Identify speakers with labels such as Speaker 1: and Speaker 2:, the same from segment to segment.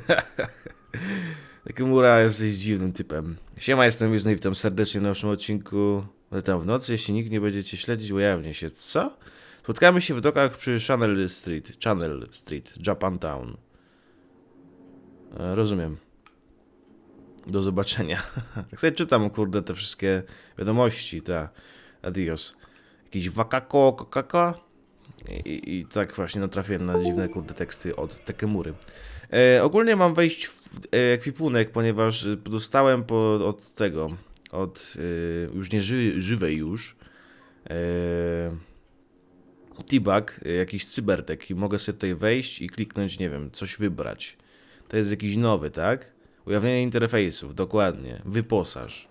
Speaker 1: Takemura jesteś dziwnym typem. Siema, jestem Wisny i witam serdecznie w naszym odcinku. Tam w nocy, jeśli nikt nie będzie cię śledzić, ujawnię się. Co? Spotkamy się w dokach przy Channel Street. Channel Street, Japantown. E, rozumiem. Do zobaczenia. tak sobie czytam, kurde, te wszystkie wiadomości, ta. Adios. Jakiś wakako, kokaka. I, I tak właśnie natrafiłem na dziwne, kurde, teksty od Tekemury. E, ogólnie mam wejść w e, ekwipunek, ponieważ dostałem po, od tego, od e, już nie ży, żywej już, e, T-Bag, jakiś cybertek i mogę sobie tutaj wejść i kliknąć, nie wiem, coś wybrać. To jest jakiś nowy, tak? Ujawnienie interfejsów, dokładnie. Wyposaż.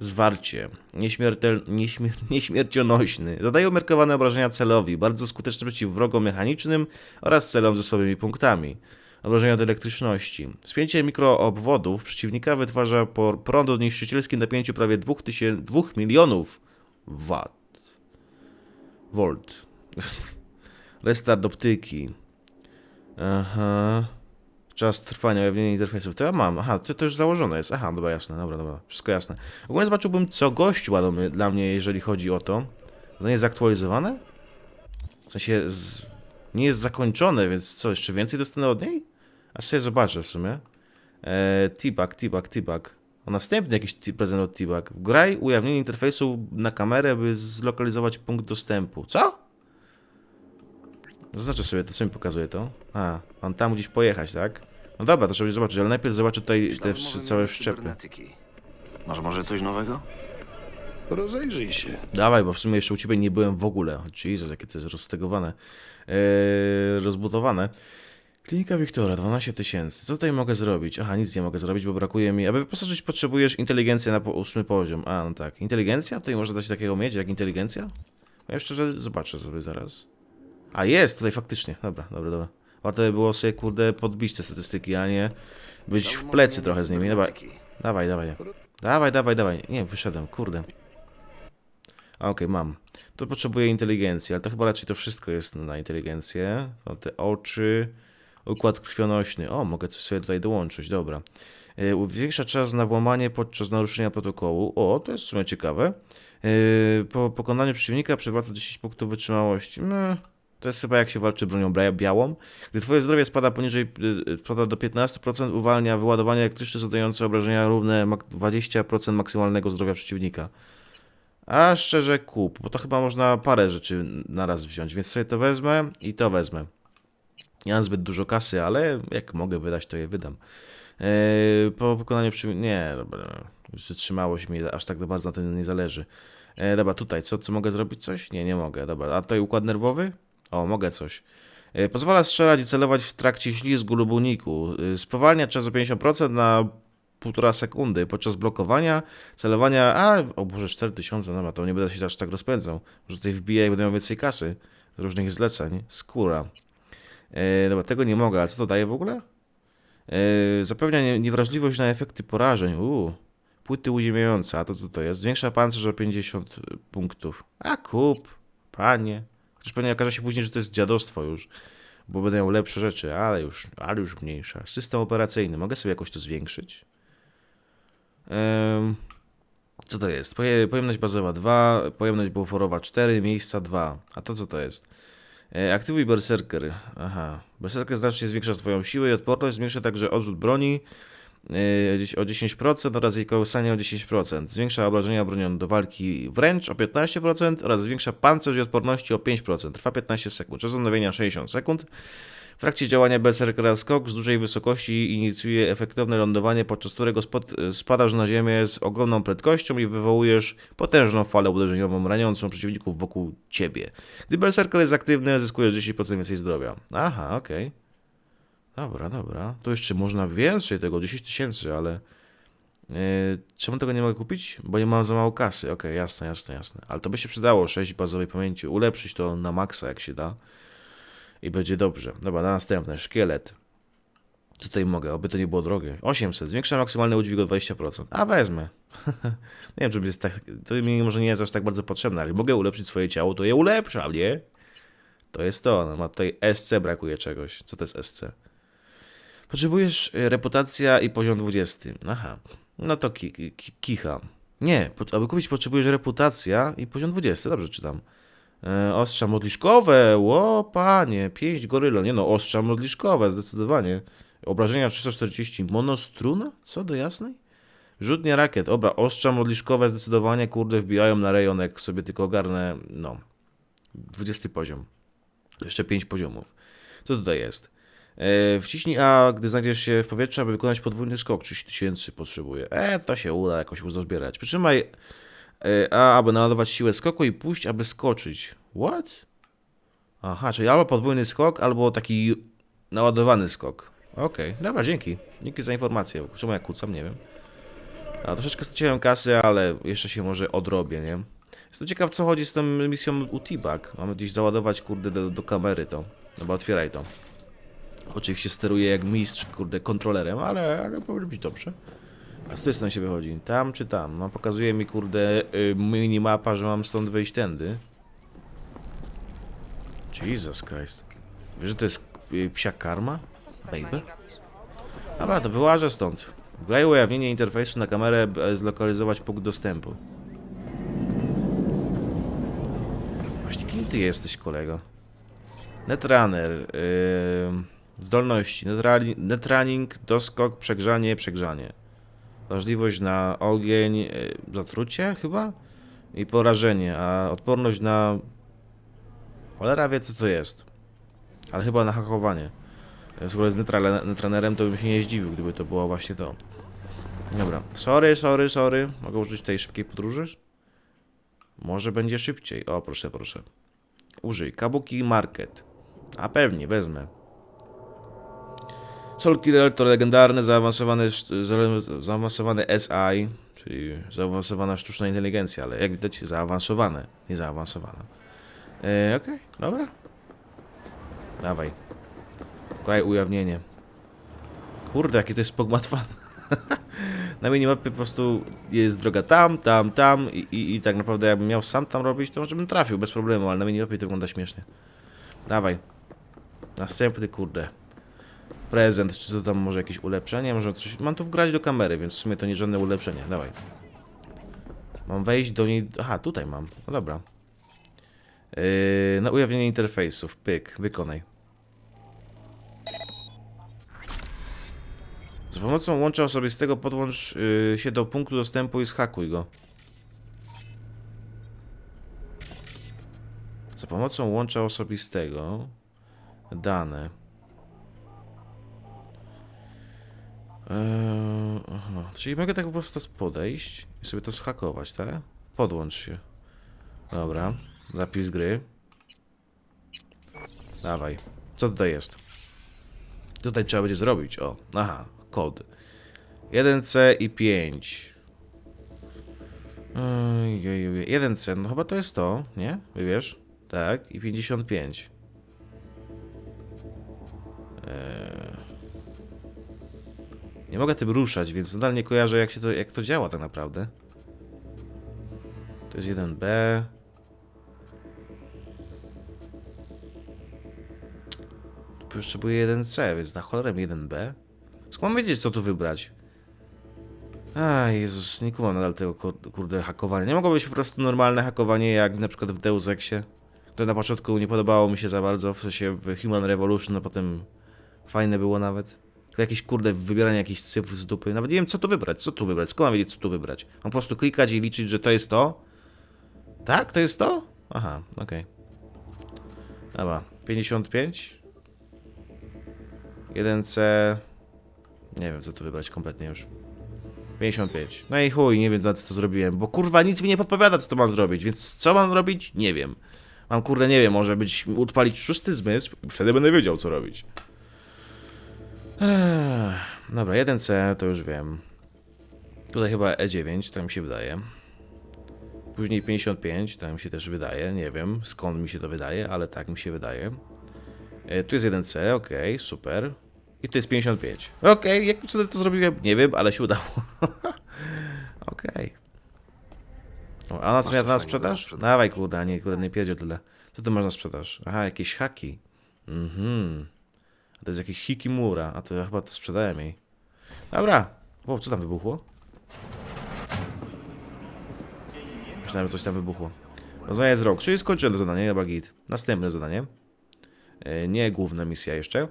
Speaker 1: Zwarcie. Nieśmiertel... Nieśmier... Nieśmiercionośny. Zadaje umiarkowane obrażenia celowi. Bardzo skuteczny przeciw wrogom mechanicznym oraz celom ze słabymi punktami. Obrażenia od elektryczności. Spięcie mikroobwodów przeciwnika wytwarza po prądu o niszczycielskim napięciu prawie 2000... 2 milionów watt. Volt. Restart optyki. Aha. Czas trwania, ujawnienie interfejsów. To ja mam. Aha, to, to już założone jest. Aha, dobra, jasne, dobra, dobra. Wszystko jasne. Ogólnie zobaczyłbym, co gość ma dla mnie, jeżeli chodzi o to. To nie jest zaktualizowane? W sensie z... nie jest zakończone, więc co, jeszcze więcej dostanę od niej? Aż sobie zobaczę w sumie. Eee, T-Bag, T-Bag, T-Bag. O, następny jakiś prezent od T-Bag. Wgraj ujawnienie interfejsu na kamerę, by zlokalizować punkt dostępu. Co? Zaznaczę sobie to, co mi pokazuje to. A, mam tam gdzieś pojechać, tak? No dobra, to trzeba zobaczyć, ale najpierw zobaczę tutaj te wsz- całe wszczepy.
Speaker 2: Cybernetyki. Masz może coś nowego?
Speaker 3: Rozejrzyj się.
Speaker 1: Dawaj, bo w sumie jeszcze u ciebie nie byłem w ogóle. Jesus, jakie to jest rozstegowane. Eee, rozbudowane. Klinika Wiktora, 12 tysięcy. Co tutaj mogę zrobić? Aha, nic nie mogę zrobić, bo brakuje mi. Aby wyposażyć potrzebujesz inteligencję na ósmy poziom. A, no tak. Inteligencja? Tutaj można dać takiego mieć, jak inteligencja? Ja szczerze zobaczę sobie zaraz. A jest, tutaj faktycznie. Dobra, dobra, dobra. Warto by było sobie, kurde, podbić te statystyki, a nie być w plecy trochę z nimi.
Speaker 2: Cybernetyki.
Speaker 1: Dawaj, dawaj. Dawaj, dawaj, dawaj. Nie, wyszedłem, kurde. Okej, mam. To potrzebuję inteligencji, ale to chyba raczej to wszystko jest na inteligencję. To te oczy, układ krwionośny. O, mogę coś sobie tutaj dołączyć, dobra. E, Zwiększa czas na włamanie podczas naruszenia protokołu. O, to jest w sumie ciekawe. E, Po pokonaniu przeciwnika przywraca 10 punktów wytrzymałości. No, to jest chyba jak się walczy bronią białą. Gdy twoje zdrowie spada poniżej, y, spada do 15%, uwalnia wyładowanie elektryczne zadające obrażenia równe mak- 20% maksymalnego zdrowia przeciwnika. A szczerze kup, bo to chyba można parę rzeczy naraz wziąć, więc sobie to wezmę i to wezmę. Nie mam zbyt dużo kasy, ale jak mogę wydać, to je wydam. Eee, po pokonaniu przy... Nie, dobra. Wytrzymałość mi aż tak bardzo na tym nie zależy. E, dobra, tutaj, co, co mogę zrobić? Coś? Nie, nie mogę. Dobra, a tutaj układ nerwowy? O, mogę coś. E, Pozwala strzelać i celować w trakcie ślizgu lub uniku. E, Spowalnia czas o 50% na 1,5 sekundy. Podczas blokowania, celowania... A, o Boże, 4000, dobra, to nie będę się aż tak rozpędzał. Może tutaj wbiję i będę miał więcej kasy z różnych zleceń. Skóra. E, dobra, tego nie mogę, ale co to daje w ogóle? E, zapewnia nie- niewrażliwość na efekty porażeń. Uuu. Płyty uziemiające, a to co to jest? Zwiększa pancerz o 50 punktów. A kup, panie. Chociaż pewnie okaże się później, że to jest dziadostwo już, bo będę miał lepsze rzeczy, ale już, ale już mniejsza. System operacyjny, mogę sobie jakoś to zwiększyć? Em, co to jest? Poje, pojemność bazowa 2, pojemność buforowa 4, miejsca 2. A to co to jest? E, aktywuj berserker. Aha. Berserker znacznie zwiększa twoją siłę i odporność, zwiększa także odrzut broni e, o 10% oraz jej kołysanie o 10%. Zwiększa obrażenia bronią do walki wręcz o 15% oraz zwiększa pancerz i odporności o 5%. Trwa 15 sekund. Czas odnowienia 60 sekund. W trakcie działania Berserkera skok z dużej wysokości inicjuje efektowne lądowanie, podczas którego spod, spadasz na ziemię z ogromną prędkością i wywołujesz potężną falę uderzeniową raniącą przeciwników wokół ciebie. Gdy Berserker jest aktywny, zyskujesz 10% więcej zdrowia. Aha, okej. Dobra, dobra. To jeszcze można więcej tego, 10 tysięcy, ale... Yy, czemu tego nie mogę kupić? Bo nie mam za mało kasy. Okej, jasne, jasne, jasne. Ale to by się przydało, 6 bazowej pamięci. Ulepszyć to na maksa, jak się da. I będzie dobrze. Dobra, na następne. Szkielet. Co tutaj mogę? Oby to nie było drogie. 800. Zwiększa maksymalny udźwig o 20%. A wezmę. nie wiem, czy jest tak. To mi może nie jest aż tak bardzo potrzebne, ale mogę ulepszyć swoje ciało, to je ulepszam, nie? To jest to. No, ma tutaj SC brakuje czegoś. Co to jest SC? Potrzebujesz e, reputacja i poziom 20. Aha. No to ki, ki, kicha. Nie, aby kupić potrzebujesz reputacja i poziom 20. Dobrze czytam. E, ostrza modliszkowe, ło panie, pięść goryla. Nie no, ostrza modliszkowe, zdecydowanie. Obrażenia 340, monostruna? Co do jasnej? Rzutnia rakiet, obra, ostrza modliszkowe zdecydowanie, kurde, wbijają na rejon, jak sobie tylko ogarnę, no, 20 poziom. Jeszcze 5 poziomów. Co tutaj jest? E, wciśnij A, gdy znajdziesz się w powietrzu, aby wykonać podwójny skok. 30 tysięcy potrzebuję. E, to się uda jakoś uzbierać. Przytrzymaj A, aby naładować siłę skoku i puść, aby skoczyć. What? Aha, czyli albo podwójny skok, albo taki naładowany skok. Okej, dobra, dzięki. Dzięki za informację. Czemu ja kłócam, nie wiem. A, troszeczkę straciłem kasy, ale jeszcze się może odrobię, nie? Jestem ciekaw, co chodzi z tą misją u T-Bag. Mamy gdzieś załadować, kurde, do, do kamery to. Dobra, otwieraj to. Oczywiście steruję jak mistrz, kurde, kontrolerem, ale, ale powinno być dobrze. A z której strony się wychodzi? Tam czy tam? No, pokazuje mi, kurde, y, minimapa, że mam stąd wyjść tędy. Jesus Christ. Wiesz, że to jest y, psia karma? Baby? Dobra, to wyłażę stąd. Graj ujawnienie interfejsu na kamerę, by zlokalizować punkt dostępu. Właśnie kim ty jesteś, kolego? Netrunner. Yy, zdolności. Netrunning, doskok, przegrzanie, przegrzanie. Wrażliwość na ogień, yy, zatrucie chyba? I porażenie, a odporność na... Cholera wie co to jest. Ale chyba na hakowanie. Z ogóle z netra- netrunnerem to bym się nie zdziwił, gdyby to było właśnie to. Dobra. Sorry, sorry, sorry. Mogę użyć tej szybkiej podróży? Może będzie szybciej. O, proszę, proszę. Użyj. Kabuki Market. A pewnie, wezmę. Soul to legendarny, zaawansowany, zaawansowany SI, czyli zaawansowana sztuczna inteligencja, ale jak widać zaawansowane, nie zaawansowana. E, Okej, dobra. Dawaj. Kraj ujawnienie. Kurde, jakie to jest pogmatwane. Na minimapie po prostu jest droga tam, tam, tam i, i, i tak naprawdę jakbym miał sam tam robić, to może bym trafił bez problemu, ale na minimapie to wygląda śmiesznie. Dawaj. Następny, kurde. Prezent, czy co tam, może jakieś ulepszenie, może coś... Mam tu wgrać do kamery, więc w sumie to nie żadne ulepszenie. Dawaj. Mam wejść do niej... Aha, tutaj mam. No dobra. Yy, na ujawnienie interfejsów. Pyk, wykonaj. Za pomocą łącza osobistego podłącz yy, się do punktu dostępu i zhakuj go. Za pomocą łącza osobistego dane. Eee, aha. Czyli mogę tak po prostu podejść i sobie to zhakować, tak? Podłącz się. Dobra. Zapis gry. Dawaj. Co tutaj jest? Tutaj trzeba będzie zrobić. O, aha, kod. 1C i 5. Oj, oj, oj. 1C, no chyba to jest to, nie? Wybierz. Tak, i 55. Eee... Nie mogę tym ruszać, więc nadal nie kojarzę jak się to, jak to działa tak naprawdę. To jest 1B. Tu potrzebuję 1C, więc na cholerę 1B. Skąd mam wiedzieć, co tu wybrać? A Jezus, nie kumam nadal tego kur- kurde hakowania. Nie mogło być po prostu normalne hakowanie, jak na przykład w Deus Exie, które na początku nie podobało mi się za bardzo, w sensie w Human Revolution, a potem fajne było nawet. Jakieś kurde wybieranie jakichś cyfr z dupy. Nawet nie wiem, co tu wybrać, co tu wybrać, skąd mam wiedzieć, co tu wybrać. Mam po prostu klikać i liczyć, że to jest to? Tak, to jest to? Aha, okej. Dobra, 55. 1C. Nie wiem, co tu wybrać kompletnie już. 55. No i chuj, nie wiem za co to zrobiłem, bo kurwa nic mi nie podpowiada, co to mam zrobić, więc co mam zrobić? Nie wiem. Mam kurde, nie wiem, może być, odpalić szósty zmysł, wtedy będę wiedział, co robić. Ech, dobra, 1C to już wiem. Tutaj chyba E9, tak mi się wydaje. Później 55, tak mi się też wydaje, nie wiem skąd mi się to wydaje, ale tak mi się wydaje. E, tu jest 1C, ok, super. I tu jest 55. Okej, jak cudem to zrobiłem? Nie wiem, ale się udało. Okej. O, A na co
Speaker 2: Masz
Speaker 1: miał
Speaker 2: coś
Speaker 1: na sprzedaż? Dawaj, kurde, nie, kurde, nie pierdziel tyle. Co tu masz na sprzedaż? Aha, jakieś haki. Mhm. To jest jakiś Hikimura, a to ja chyba to sprzedałem jej. Dobra. O, co tam wybuchło? Myślałem, że coś tam wybuchło. Rozmawiaj z rok, czyli skończyłem to zadanie, chyba git. Następne zadanie. E, nie główna misja jeszcze.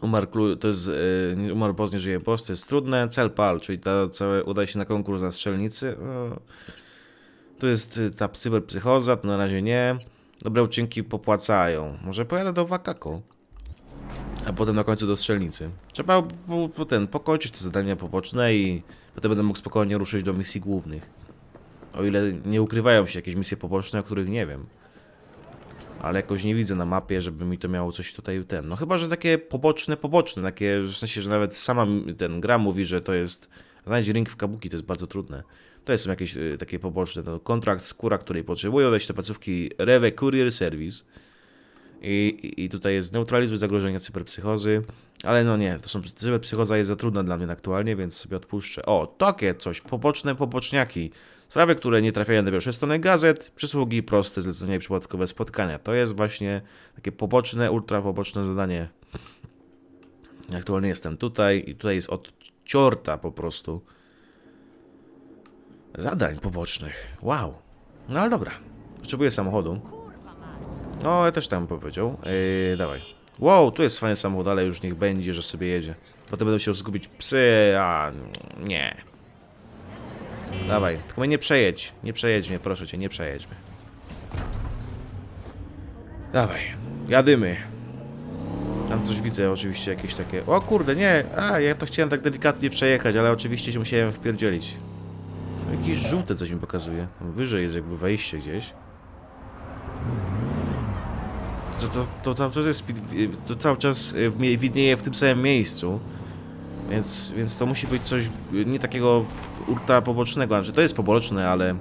Speaker 1: Umarł, to jest, e, umarł boss, nie żyje boss, to jest trudne. Cel pal, czyli ta całe, udaje się na konkurs na strzelnicy. E, tu jest e, ta cyberpsychoza, to na razie nie. Dobre uczynki popłacają. Może pojadę do Wakako. A potem na końcu do strzelnicy. Trzeba po, po ten, pokończyć te zadania poboczne i potem będę mógł spokojnie ruszyć do misji głównych. O ile nie ukrywają się jakieś misje poboczne, o których nie wiem. Ale jakoś nie widzę na mapie, żeby mi to miało coś tutaj ten. No chyba, że takie poboczne, poboczne, takie w sensie, że nawet sama ten gra mówi, że to jest. Znaleźć ring w kabuki to jest bardzo trudne. To są jakieś y, takie poboczne. No, kontrakt skóra, której potrzebują, dać do placówki Rewe Courier Service. I, i- tutaj jest neutralizuj zagrożenia cyberpsychozy. Ale no nie, to są cyberpsychoza jest za trudna dla mnie aktualnie, więc sobie odpuszczę. O, takie coś, poboczne poboczniaki. Sprawy, które nie trafiają na pierwsze strony gazet, przysługi, proste zlecenia i przypadkowe spotkania. To jest właśnie takie poboczne, ultra poboczne zadanie. Aktualnie jestem tutaj i tutaj jest od ciorta po prostu zadań pobocznych. Wow. No ale dobra. Potrzebuję samochodu. No, ja też tam powiedział. Yy, dawaj. Wow, tu jest fajny samochód, ale już niech będzie, że sobie jedzie. Potem będę musiał zgubić psy, a nie. Dawaj, tylko mnie nie przejedź. Nie przejedź mnie, proszę cię, nie przejedź mnie. Dawaj, jadymy. Tam coś widzę, oczywiście jakieś takie... O kurde, nie! A, ja to chciałem tak delikatnie przejechać, ale oczywiście się musiałem wpierdzielić. Jakieś żółte coś mi pokazuje. Wyżej jest jakby wejście gdzieś. To, to, to cały czas jest, to cały czas mie- widnieje w tym samym miejscu. Więc, więc to musi być coś y, nie takiego ultra pobocznego. Znaczy to jest poboczne, ale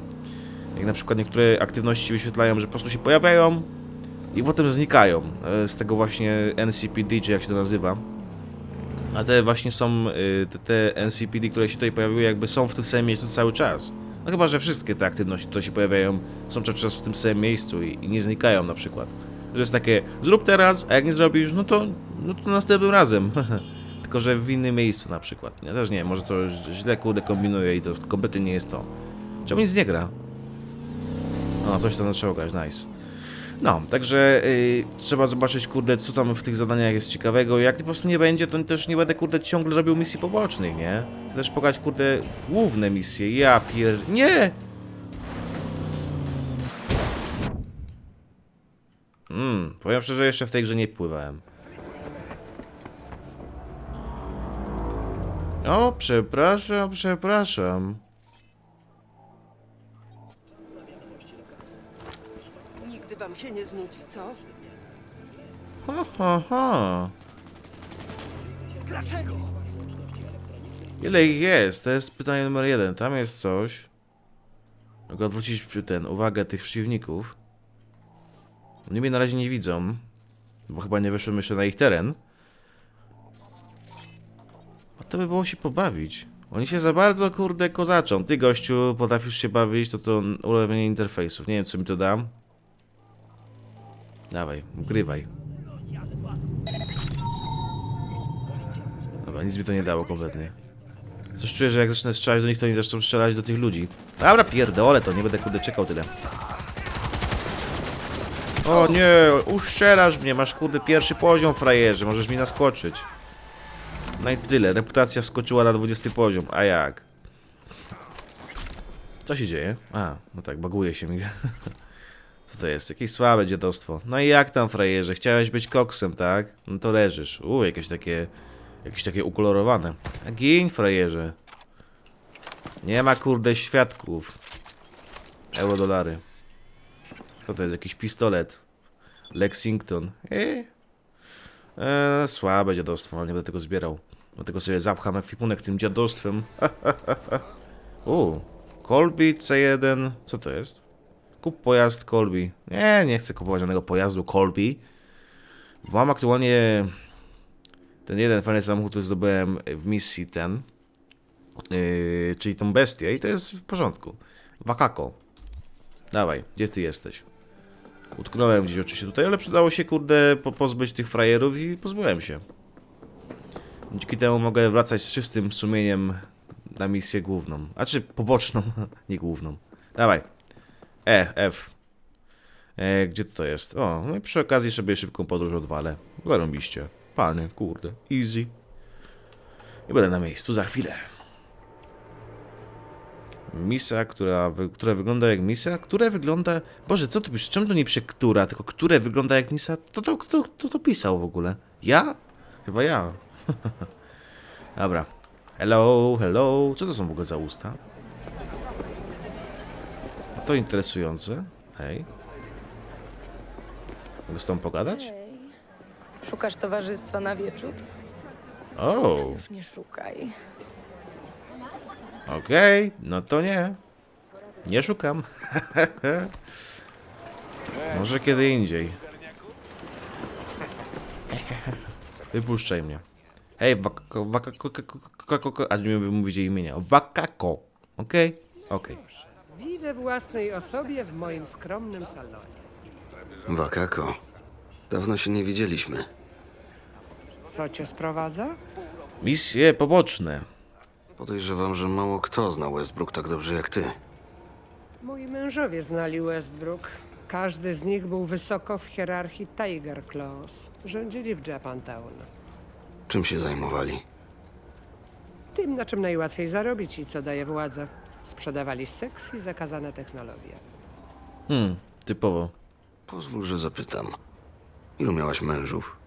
Speaker 1: jak na przykład niektóre aktywności wyświetlają, że po prostu się pojawiają i potem znikają. e, Z tego właśnie NCPD, czy jak się to nazywa. A te właśnie są, te, te NCPD, które się tutaj pojawiły, jakby są w tym samym miejscu cały czas. No chyba, że wszystkie te aktywności, które się pojawiają, są cały czas w tym samym miejscu i, i nie znikają na przykład. Że jest takie, zrób teraz, a jak nie zrobisz, no to, no to następnym razem. Tylko, że w innym miejscu na przykład. Ja też nie może to źle kurde kombinuję i to kompletnie nie jest to. Czemu nic nie gra? No, coś tam zaczęło grać, nice. No, także yy, trzeba zobaczyć, kurde, co tam w tych zadaniach jest ciekawego. Jak po prostu nie będzie, to też nie będę, kurde, ciągle robił misji pobocznych, nie? Chcę też pokazać, kurde, główne misje. Ja pier... Nie! Hmm, powiem szczerze, jeszcze w tej grze nie pływałem. O, przepraszam, przepraszam.
Speaker 4: Nigdy wam się nie znudzi, co?
Speaker 1: Ha, ha, ha.
Speaker 4: Dlaczego?
Speaker 1: Ile ich jest? To jest pytanie numer jeden. Tam jest coś. Mogę odwrócić ten, uwagę tych przeciwników. Oni mnie na razie nie widzą. Bo chyba nie weszłem jeszcze na ich teren. A to by było się pobawić. Oni się za bardzo, kurde, kozaczą. Ty, gościu, potrafisz się bawić, to to ulewienie interfejsów. Nie wiem, co mi to da. Dawaj, ugrywaj. Dobra, nic mi to nie dało kompletnie. Coś czuję, że jak zacznę strzelać do nich, to oni zaczną strzelać do tych ludzi. Dobra, pierdolę to, nie będę kurde czekał tyle. O nie, uszczelasz mnie, masz kurde pierwszy poziom, frajerze, możesz mi naskoczyć. No i tyle, reputacja wskoczyła na 20 poziom, a jak? Co się dzieje? A, no tak, baguje się mi. Co to jest? Jakieś słabe dziadostwo. No i jak tam, frajerze? Chciałeś być koksem, tak? No to leżysz. U, jakieś takie... Jakieś takie ukolorowane. A Gin, frajerze. Nie ma kurde świadków. Euro dolary. Co to jest? Jakiś pistolet. Lexington. Eee. Słabe dziadostwo, ale nie będę tego zbierał. Dlatego sobie zapcham ekwipunek tym dziadostwem. U, Colby C1. Co to jest? Kup pojazd Colby. Nie, nie chcę kupować żadnego pojazdu Colby. Mam aktualnie ten jeden fajny samochód, który zdobyłem w misji ten, yy, czyli tą bestię i to jest w porządku. Wakako. Dawaj, gdzie ty jesteś? Utknąłem gdzieś oczywiście tutaj, ale przydało się, kurde, po pozbyć tych frajerów i pozbyłem się. Dzięki temu mogę wracać z czystym sumieniem na misję główną. A czy poboczną, nie główną. Dawaj. E, F. E, gdzie to jest? O, no i przy okazji sobie szybką podróż odwalę. Zarąbiście. Panie, kurde. Easy. I będę na miejscu za chwilę. Misa, która, wy, która wygląda jak misa, które wygląda... Boże, co tu pisz? Czemu to nie przy która, tylko które wygląda jak misa? To to, kto, kto to pisał w ogóle? Ja? Chyba ja. Dobra. Hello, hello. Co to są w ogóle za usta? A to interesujące. Hej. Mogę z tą pogadać?
Speaker 5: Szukasz towarzystwa na wieczór?
Speaker 1: O,
Speaker 5: Już nie szukaj.
Speaker 1: Okej. No to nie. Nie szukam. Może kiedy indziej. Wypuszczaj mnie. Hej, wakako, wakako, wakako, a nie jej imienia. Wakako. Okej? Okej.
Speaker 6: Wi we własnej osobie w moim skromnym salonie.
Speaker 2: Wakako. Dawno się nie widzieliśmy.
Speaker 6: Co cię sprowadza?
Speaker 1: Misje poboczne.
Speaker 2: Podejrzewam, że mało kto zna Westbrook tak dobrze jak ty.
Speaker 6: Moi mężowie znali Westbrook. Każdy z nich był wysoko w hierarchii Tiger Claws. Rządzili w Japantown.
Speaker 2: Czym się zajmowali?
Speaker 6: Tym, na czym najłatwiej zarobić i co daje władza. Sprzedawali seks i zakazane technologie.
Speaker 1: Hmm, typowo.
Speaker 2: Pozwól, że zapytam. Ilu miałaś mężów?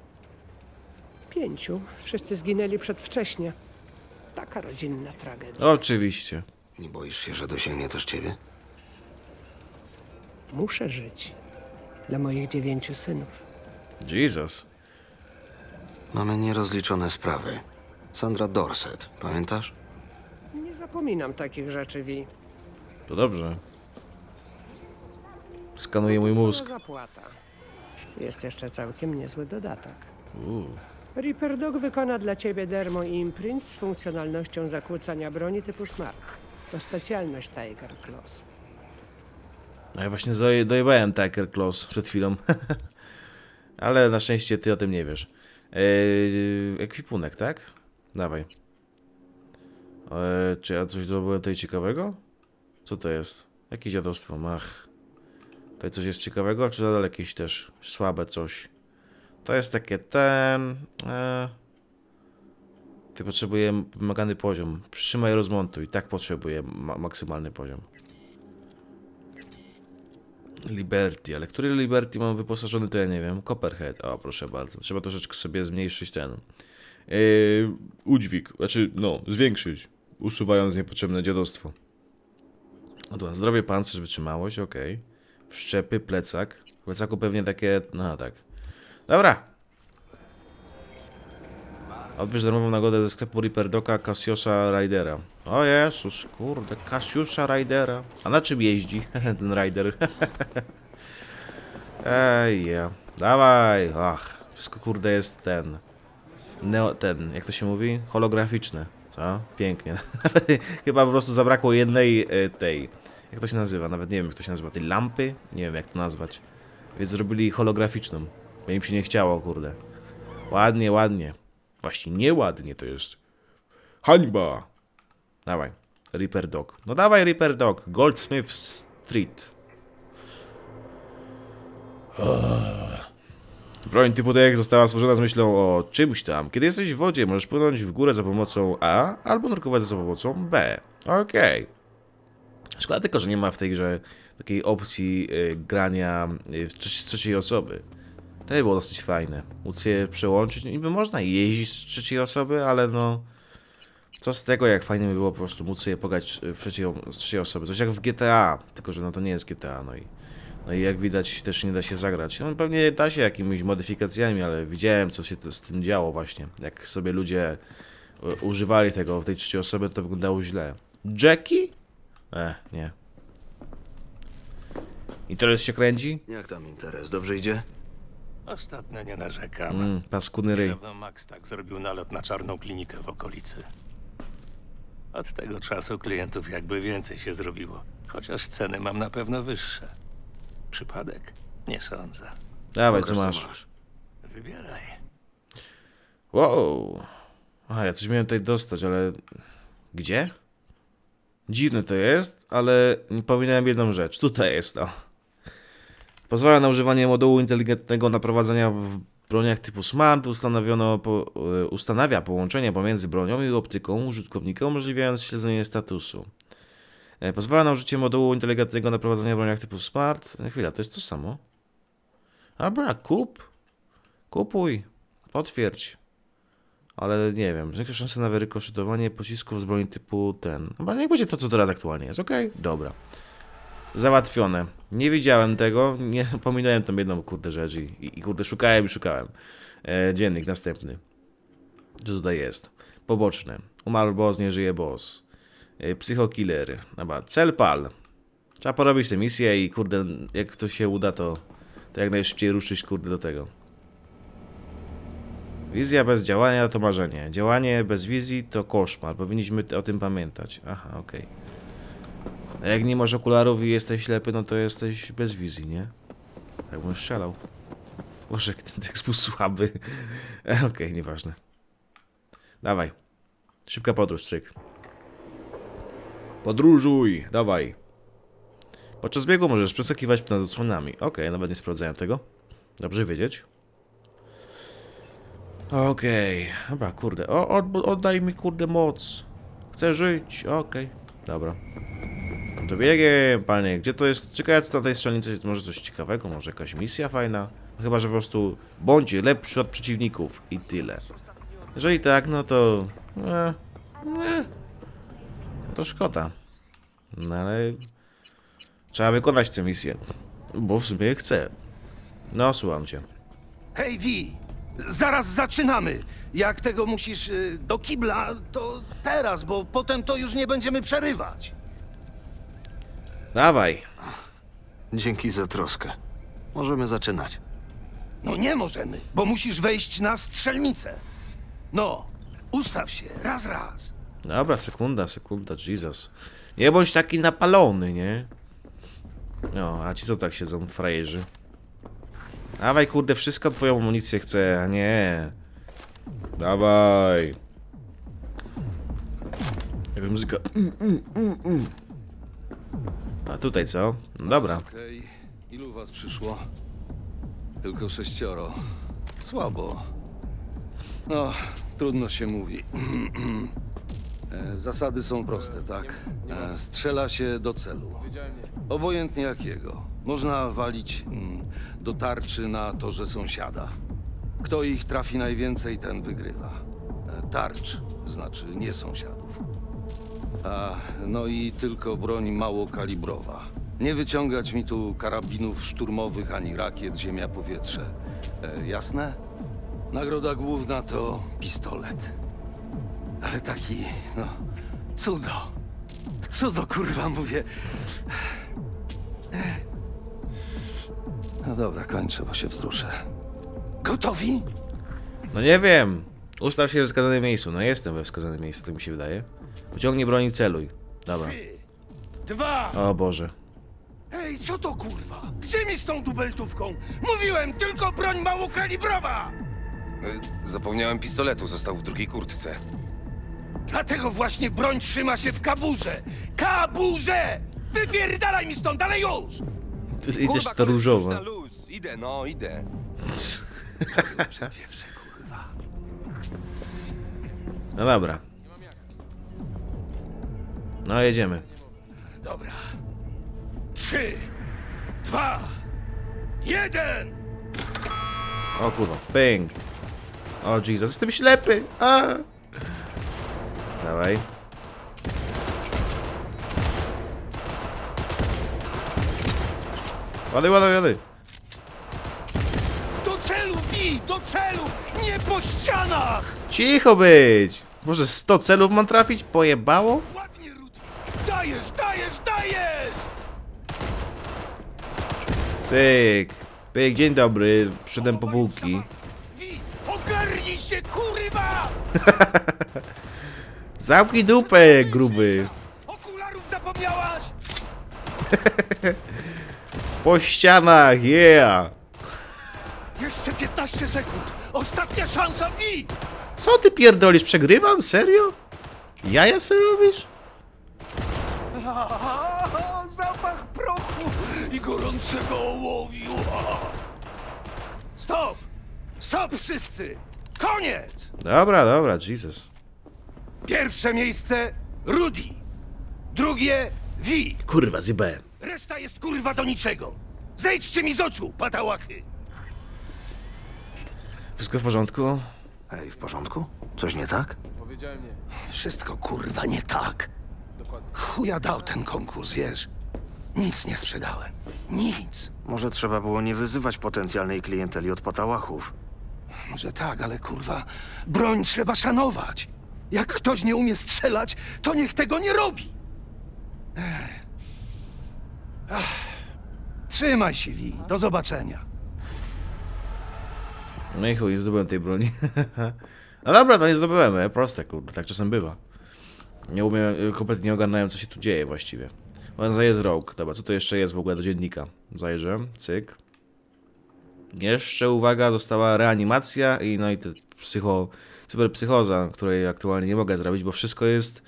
Speaker 6: Pięciu. Wszyscy zginęli przedwcześnie. Taka rodzinna tragedia.
Speaker 1: Oczywiście.
Speaker 2: Nie boisz się, że dosięgnie też ciebie?
Speaker 6: Muszę żyć. Dla moich dziewięciu synów.
Speaker 1: Jesus.
Speaker 2: Mamy nierozliczone sprawy. Sandra Dorset, pamiętasz?
Speaker 6: Nie zapominam takich rzeczy, Wi.
Speaker 1: To dobrze. Skanuje mój mózg.
Speaker 6: Zapłata. Jest jeszcze całkiem niezły dodatek.
Speaker 1: Uuu.
Speaker 6: Reaper Dog wykona dla ciebie dermo imprint z funkcjonalnością zakłócania broni typu szmark. To specjalność Tiger Claws.
Speaker 1: No ja właśnie dojebałem Tiger Claws przed chwilą. Ale na szczęście ty o tym nie wiesz. Eee, ekwipunek, tak? Dawaj. Eee, czy ja coś zdobyłem tutaj ciekawego? Co to jest? Jakie dziadostwo? Ach. Tutaj coś jest ciekawego, czy nadal jakieś też słabe coś? To jest takie ten... Eee, ty potrzebuję wymagany poziom. Przytrzymaj rozmontuj. Tak potrzebuję ma maksymalny poziom. Liberty, ale który Liberty mam wyposażony, to ja nie wiem. Copperhead, o proszę bardzo. Trzeba troszeczkę sobie zmniejszyć ten yy, udźwig, znaczy no, zwiększyć, usuwając niepotrzebne dziadostwo. Dobra, zdrowie, pancerz, wytrzymałość, okej. Wszczepy, plecak. W plecaku pewnie takie, no tak. Dobra. Odbierz darmową nagrodę ze sklepu Reaper Doka Cassiusa Ridera. O Jezus, kurde, Cassiusa Ridera. A na czym jeździ ten Rider? Ej, ja. Dawaj. Ach, wszystko kurde jest ten. Neo, ten, jak to się mówi? Holograficzne. Co? Pięknie. Chyba po prostu zabrakło jednej e, tej. Jak to się nazywa? Nawet nie wiem, jak to się nazywa. Tej lampy? Nie wiem, jak to nazwać. Więc zrobili holograficzną. Bo im się nie chciało, kurde. Ładnie, ładnie. Właśnie nieładnie to jest. Hańba! Dawaj. Reaper Dog. No dawaj Reaper Dog. Goldsmith Street. Broń typu DX została stworzona z myślą o czymś tam. Kiedy jesteś w wodzie, możesz płynąć w górę za pomocą A, albo nurkować za pomocą B. Okej. Szkoda tylko, że nie ma w tej grze takiej opcji y, grania y, z trzeciej osoby. To by było dosyć fajne. Móc je przełączyć. No, Niby można jeździć z trzeciej osoby, ale no... Co z tego, jak fajnie by było po prostu móc sobie pograć w trzeciej, z trzeciej osoby. Coś jak w GTA, tylko że no to nie jest GTA, no i... No i jak widać też nie da się zagrać. No pewnie da się jakimiś modyfikacjami, ale widziałem co się z tym działo właśnie. Jak sobie ludzie e, używali tego w tej trzeciej osoby, to wyglądało źle. Jackie? Eh, nie. Interes się kręci?
Speaker 2: Jak tam interes? Dobrze idzie?
Speaker 7: Ostatnio nie narzekam.
Speaker 1: Mm, paskudny ryj.
Speaker 7: Niedawno Max tak zrobił nalot na czarną klinikę w okolicy. Od tego czasu klientów jakby więcej się zrobiło, chociaż ceny mam na pewno wyższe. Przypadek? Nie sądzę.
Speaker 1: Dawaj, co masz.
Speaker 7: Wybieraj.
Speaker 1: Wow. A, ja coś miałem tutaj dostać, ale... Gdzie? Dziwne to jest, ale nie pominąłem jedną rzecz. Tutaj jest to. Pozwala na używanie modułu inteligentnego naprowadzenia w broniach typu Smart. Ustanowiono po, e, ustanawia połączenie pomiędzy bronią i optyką użytkownika, umożliwiając śledzenie statusu. E, Pozwala na użycie modułu inteligentnego naprowadzenia w broniach typu Smart. E, Chwila, to jest to samo. Dobra, kup. Kupuj. Potwierdź. Ale nie wiem, zwiększa szanse na wyrykoszytowanie pocisków z broni typu ten. Chyba niech będzie to, co teraz aktualnie jest, okej? Dobra. Załatwione. Nie widziałem tego, nie pominąłem tą jedną kurde rzecz i, i kurde szukałem i szukałem. E, dziennik następny. Co tutaj jest? Poboczne. Umarł boss, nie żyje boss. E, psychokiller. Dobra, cel pal. Trzeba porobić tę misję i kurde, jak to się uda, to, to jak najszybciej ruszyć kurde do tego. Wizja bez działania to marzenie. Działanie bez wizji to koszmar. Powinniśmy o tym pamiętać. Aha, okej. A jak nie masz okularów i jesteś ślepy, no to jesteś bez wizji, nie? Jakbym strzelał. Boże, jak ten tekst był słaby. Okej, nieważne. Dawaj. Szybka podróż, cyk. Podróżuj, dawaj. Podczas biegu możesz przeskakiwać nad odsłonami. Okej, nawet nie sprawdzałem tego. Dobrze wiedzieć. Okej, dobra, kurde. O, od, oddaj mi kurde moc. Chcę żyć, okej. Dobra. To biegiem, panie. Gdzie to jest? Ciekawe, co na tej strzelnicy może coś ciekawego, może jakaś misja fajna. Chyba, że po prostu bądź lepszy od przeciwników i tyle. Jeżeli tak, no to... E, e, to szkoda. No ale... Trzeba wykonać tę misję. Bo w sumie chcę. No, słucham cię.
Speaker 8: Hej, Wi! Zaraz zaczynamy! Jak tego musisz y, do kibla, to teraz, bo potem to już nie będziemy przerywać.
Speaker 1: Dawaj.
Speaker 2: Dzięki za troskę. Możemy zaczynać.
Speaker 8: No nie możemy, bo musisz wejść na strzelnicę. No, ustaw się, raz, raz.
Speaker 1: Dobra, sekunda, sekunda, Jesus. Nie bądź taki napalony, nie? No, a ci co tak siedzą, frajerzy? Dawaj, kurde, wszystko twoją amunicję chcę, a nie. Dawaj. Jaka muzyka. A tutaj co? No dobra.
Speaker 9: Okej, ilu was przyszło? Tylko sześcioro. Słabo. No, trudno się mówi. E, Zasady są proste, tak? E, Strzela się do celu. Obojętnie jakiego. Można walić mm, do tarczy na torze sąsiada. Kto ich trafi najwięcej, ten wygrywa. E, Tarcz, znaczy nie sąsiadów. A, no i tylko broń małokalibrowa. Nie wyciągać mi tu karabinów szturmowych ani rakiet ziemia-powietrze. E, jasne? Nagroda główna to pistolet. Ale taki, no, cudo. Cudo, kurwa, mówię. No dobra, kończę, bo się wzruszę.
Speaker 8: Gotowi?
Speaker 1: No nie wiem. Ustaw się we wskazanym miejscu. No jestem we wskazanym miejscu, tak mi się wydaje. Pociągnij broń i celuj. Dobra.
Speaker 8: Trzy, dwa.
Speaker 1: O Boże.
Speaker 8: Ej, co to kurwa? Gdzie mi z tą dubeltówką? Mówiłem, tylko broń małokalibrowa!
Speaker 10: Zapomniałem pistoletu, został w drugiej kurtce.
Speaker 8: Dlatego właśnie broń trzyma się w kaburze! Kaburze! Wypierdalaj mi stąd, dalej już!
Speaker 1: I też to różowo.
Speaker 10: Na luz. Idę, no, idę.
Speaker 8: Przedwieprze, kurwa.
Speaker 1: No dobra. No jedziemy.
Speaker 8: Dobra. Trzy, dwa, jeden!
Speaker 1: O kurwa, pęk. O Jesus, jestem ślepy. A! Dawaj. Ładuj, ładuj, ładuj.
Speaker 8: Do celu, Wi! Do celu! Nie po ścianach!
Speaker 1: Cicho być. Może 100 celów mam trafić? Pojebało?
Speaker 8: Dajesz, dajesz, dajesz!
Speaker 1: Cyk. Pyk, dzień dobry. Przyszedłem po bułki.
Speaker 8: Wi, ogarnij się, kurwa!
Speaker 1: Zamknij dupę, gruby.
Speaker 8: Okularów zapomniałaś?
Speaker 1: Po ścianach, yeah!
Speaker 8: Jeszcze 15 sekund! Ostatnia szansa, Wi!
Speaker 1: Co ty pierdolisz? Przegrywam? Serio? Jaja sobie robisz?
Speaker 8: A, Zapach prochu i gorącego ołowiu! Stop! Stop wszyscy! Koniec!
Speaker 1: Dobra, dobra, Jesus.
Speaker 8: Pierwsze miejsce Rudy. Drugie Wi.
Speaker 1: Kurwa, zjebałem.
Speaker 8: Reszta jest kurwa do niczego. Zejdźcie mi z oczu, patałachy!
Speaker 1: Wszystko w porządku?
Speaker 2: Ej, w porządku? Coś nie tak?
Speaker 8: Wszystko kurwa nie tak. Chuja dał ten konkurs, wiesz? Nic nie sprzedałem. Nic.
Speaker 2: Może trzeba było nie wyzywać potencjalnej klienteli od patałachów.
Speaker 8: Może tak, ale kurwa, broń trzeba szanować. Jak ktoś nie umie strzelać, to niech tego nie robi. Ech. Ach. Trzymaj się, Wi. Do zobaczenia.
Speaker 1: No i chuj, nie zdobyłem tej broni. no dobra, to nie zdobyłem, e, proste, kurde, tak czasem bywa. Nie umiem, kompletnie nie ogarnąłem, co się tu dzieje właściwie. Może jest rok. Dobra, co to jeszcze jest w ogóle do dziennika? Zajrzę, cyk. Jeszcze, uwaga, została reanimacja i no i te psycho, cyberpsychoza, której aktualnie nie mogę zrobić, bo wszystko jest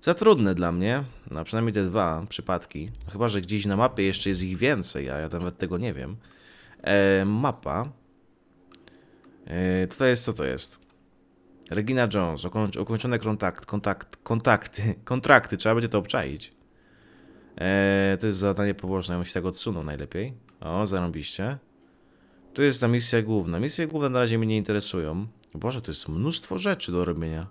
Speaker 1: za trudne dla mnie. No przynajmniej te dwa przypadki. Chyba, że gdzieś na mapie jeszcze jest ich więcej, a ja nawet tego nie wiem. E, mapa. E, tutaj jest, co to jest? Regina Jones, ukoń- ukończone kontakt, kontakt, kontakty, kontrakty, trzeba będzie to obczaić. E, to jest zadanie poboczne, ja bym się tak odsunął najlepiej. O, zarąbiście. Tu jest ta misja główna. Misje główne na razie mnie nie interesują. Boże, tu jest mnóstwo rzeczy do robienia.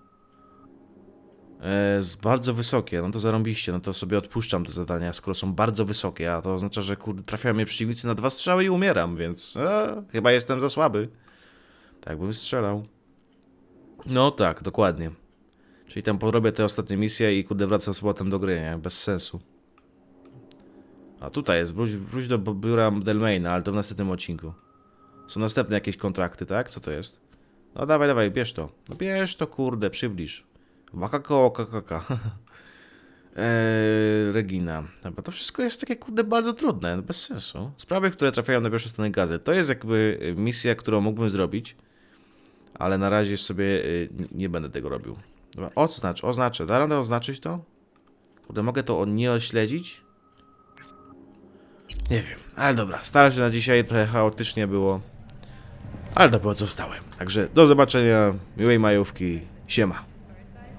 Speaker 1: E, jest bardzo wysokie, no to zarąbiście, no to sobie odpuszczam te zadania, skoro są bardzo wysokie, a to oznacza, że kurde, trafiają mnie przeciwnicy na dwa strzały i umieram, więc e, chyba jestem za słaby. Tak bym strzelał. No tak, dokładnie. Czyli tam porobię te ostatnie misje i kurde wracam z powrotem do gry, nie? Bez sensu. A tutaj jest, wróć, wróć do biura Delmaina, ale to w następnym odcinku. Są następne jakieś kontrakty, tak? Co to jest? No dawaj, dawaj, bierz to. No bierz to, kurde, przybliż. Wakako, kakaka. Eee, Regina. Dobra, to wszystko jest takie, kurde, bardzo trudne, bez sensu. Sprawy, które trafiają na pierwsze strony gazet. To jest jakby misja, którą mógłbym zrobić, ale na razie sobie y, nie będę tego robił. Dobra, oznacz, oznaczę. Da radę oznaczyć to? Kurde, mogę to nie ośledzić? Nie wiem, ale dobra, staram się na dzisiaj, trochę chaotycznie było. Ale dopiero co wstałem. Także do zobaczenia, miłej majówki, siema.